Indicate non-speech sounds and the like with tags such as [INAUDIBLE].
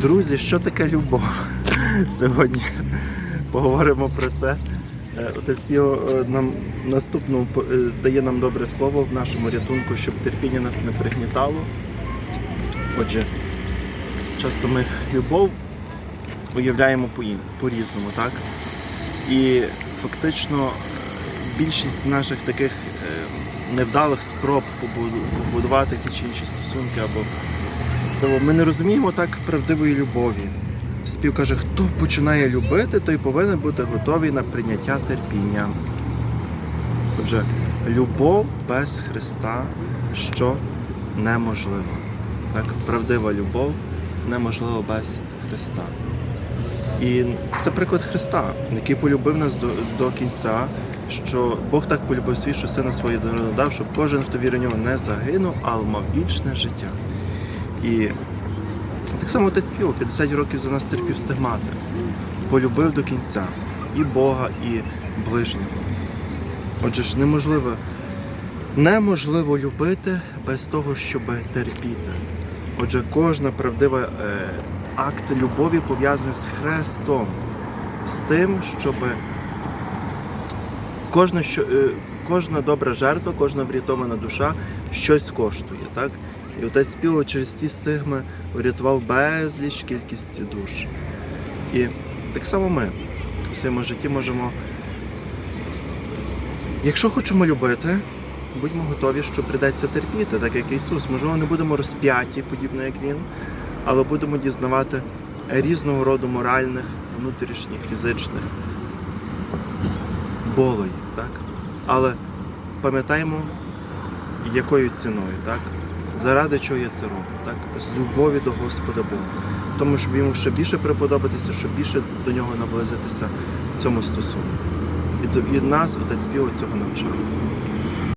Друзі, що таке любов? [LAUGHS] Сьогодні поговоримо про це. Е, Отець Піо е, нам наступну е, дає нам добре слово в нашому рятунку, щоб терпіння нас не пригнітало. Отже, часто ми любов уявляємо по-різному, так? І фактично більшість наших таких невдалих спроб побудувати ті чи інші стосунки або Слово, ми не розуміємо так правдивої любові. Спів каже, хто починає любити, той повинен бути готовий на прийняття терпіння. Отже, любов без Христа, що неможливо. Так? Правдива любов неможлива без Христа. І це приклад Христа, який полюбив нас до, до кінця, що Бог так полюбив світ, що сина своє дав, щоб кожен, хто вірить в нього, не загинув, але мав вічне життя. І так само отець Піо 50 років за нас терпів стигмати, полюбив до кінця і Бога, і ближнього. Отже ж, неможливо, неможливо любити без того, щоб терпіти. Отже, кожна правдива е, акт любові пов'язаний з Христом, з тим, щоб кожна, що, е, кожна добра жертва, кожна врятована душа щось коштує. Так? І отець Піо через ці стигми врятував безліч кількість душ. І так само ми у своєму житті можемо, якщо хочемо любити, будьмо готові, що прийдеться терпіти, так як Ісус. Можливо, не будемо розп'яті, подібно як Він, але будемо дізнавати різного роду моральних, внутрішніх, фізичних болей. Так? Але пам'ятаємо, якою ціною, так? Заради чого я це роблю, так? З любові до Господа Бога. Тому щоб йому ще більше приподобатися, щоб більше до нього наблизитися в цьому стосунку. І, і нас отець Піо цього навчав.